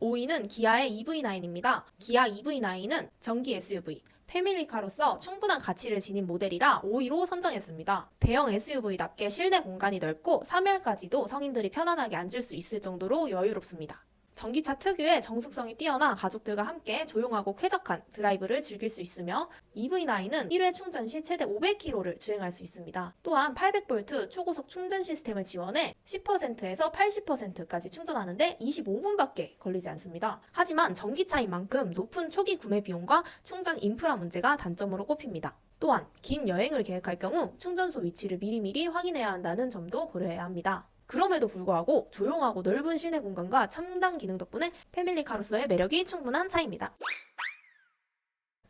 5위는 기아의 EV9입니다. 기아 EV9은 전기 SUV, 패밀리카로서 충분한 가치를 지닌 모델이라 5위로 선정했습니다. 대형 SUV답게 실내 공간이 넓고 3열까지도 성인들이 편안하게 앉을 수 있을 정도로 여유롭습니다. 전기차 특유의 정숙성이 뛰어나 가족들과 함께 조용하고 쾌적한 드라이브를 즐길 수 있으며 EV9은 1회 충전 시 최대 500km를 주행할 수 있습니다. 또한 800V 초고속 충전 시스템을 지원해 10%에서 80%까지 충전하는데 25분밖에 걸리지 않습니다. 하지만 전기차인 만큼 높은 초기 구매 비용과 충전 인프라 문제가 단점으로 꼽힙니다. 또한 긴 여행을 계획할 경우 충전소 위치를 미리미리 확인해야 한다는 점도 고려해야 합니다. 그럼에도 불구하고 조용하고 넓은 실내 공간과 첨단 기능 덕분에 패밀리 카로서의 매력이 충분한 차입니다.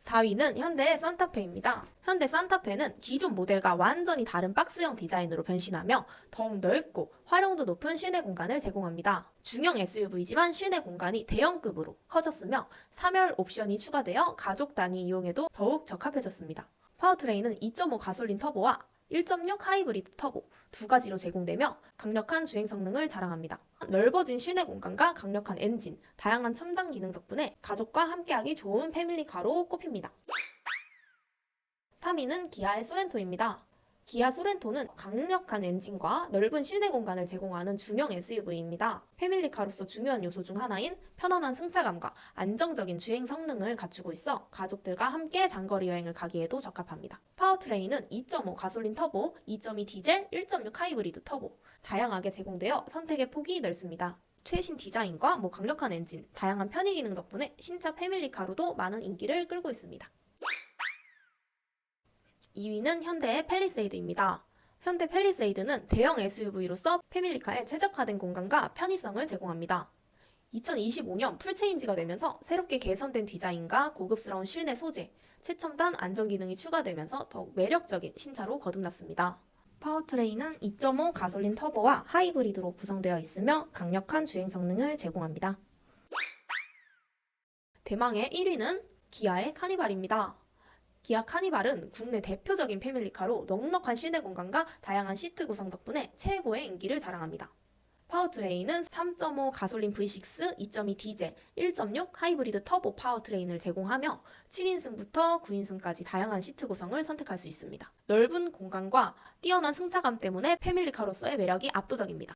4위는 현대 산타페입니다. 현대 산타페는 기존 모델과 완전히 다른 박스형 디자인으로 변신하며 더욱 넓고 활용도 높은 실내 공간을 제공합니다. 중형 SUV지만 실내 공간이 대형급으로 커졌으며 3열 옵션이 추가되어 가족 단위 이용에도 더욱 적합해졌습니다. 파워트레인은 2.5 가솔린 터보와 1.6 하이브리드 터보 두 가지로 제공되며 강력한 주행 성능을 자랑합니다. 넓어진 실내 공간과 강력한 엔진, 다양한 첨단 기능 덕분에 가족과 함께하기 좋은 패밀리카로 꼽힙니다. 3위는 기아의 소렌토입니다. 기아 소렌토는 강력한 엔진과 넓은 실내 공간을 제공하는 중형 SUV입니다. 패밀리카로서 중요한 요소 중 하나인 편안한 승차감과 안정적인 주행 성능을 갖추고 있어 가족들과 함께 장거리 여행을 가기에도 적합합니다. 파워트레인은 2.5 가솔린 터보, 2.2 디젤, 1.6 하이브리드 터보 다양하게 제공되어 선택의 폭이 넓습니다. 최신 디자인과 뭐 강력한 엔진, 다양한 편의 기능 덕분에 신차 패밀리카로도 많은 인기를 끌고 있습니다. 2위는 현대의 펠리세이드입니다. 현대 펠리세이드는 대형 SUV로서 패밀리카에 최적화된 공간과 편의성을 제공합니다. 2025년 풀체인지가 되면서 새롭게 개선된 디자인과 고급스러운 실내 소재, 최첨단 안전 기능이 추가되면서 더욱 매력적인 신차로 거듭났습니다. 파워트레인은 2.5 가솔린 터보와 하이브리드로 구성되어 있으며 강력한 주행 성능을 제공합니다. 대망의 1위는 기아의 카니발입니다. 기아 카니발은 국내 대표적인 패밀리카로 넉넉한 실내 공간과 다양한 시트 구성 덕분에 최고의 인기를 자랑합니다. 파워트레인은 3.5 가솔린 V6, 2.2 디젤, 1.6 하이브리드 터보 파워트레인을 제공하며 7인승부터 9인승까지 다양한 시트 구성을 선택할 수 있습니다. 넓은 공간과 뛰어난 승차감 때문에 패밀리카로서의 매력이 압도적입니다.